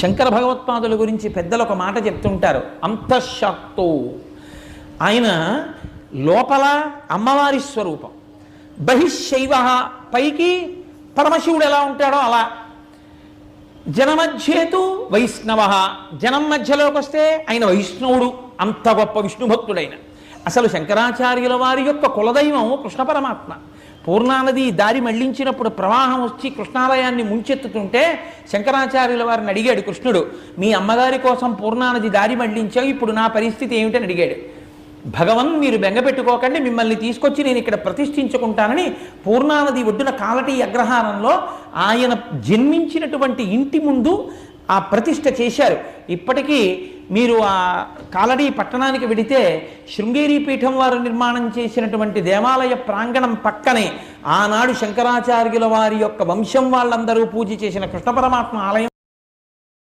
శంకర భగవత్పాదుల గురించి పెద్దలు ఒక మాట చెప్తుంటారు అంతఃశక్తో ఆయన లోపల అమ్మవారి స్వరూపం. బహిశైవ పైకి పరమశివుడు ఎలా ఉంటాడో అలా. జనమధ్యేతు వైష్ణవ జనం మధ్యలోకి వస్తే ఆయన వైష్ణవుడు అంత గొప్ప విష్ణు భక్తుడైన అసలు శంకరాచార్యుల వారి యొక్క కులదైవం కృష్ణ పరమాత్మ. పూర్ణానది దారి మళ్ళించినప్పుడు ప్రవాహం వచ్చి కృష్ణాలయాన్ని ముంచెత్తుతుంటే శంకరాచార్యుల వారిని అడిగాడు కృష్ణుడు మీ అమ్మగారి కోసం పూర్ణానది దారి మళ్ళించావు ఇప్పుడు నా పరిస్థితి ఏమిటని అడిగాడు. భగవన్ మీరు బెంగపెట్టుకోకండి మిమ్మల్ని తీసుకొచ్చి నేను ఇక్కడ ప్రతిష్ఠించుకుంటానని పూర్ణానది ఒడ్డున కాలటి అగ్రహారంలో ఆయన జన్మించినటువంటి ఇంటి ముందు ఆ ప్రతిష్ఠ చేశారు. ఇప్పటికీ మీరు ఆ కాలడీ పట్టణానికి వెడితే శృంగేరి పీఠం వారు నిర్మాణం చేసినటువంటి దేవాలయ ప్రాంగణం పక్కనే ఆనాడు శంకరాచార్యుల వారి యొక్క వంశం వాళ్ళందరూ పూజ చేసిన కృష్ణ పరమాత్మ ఆలయం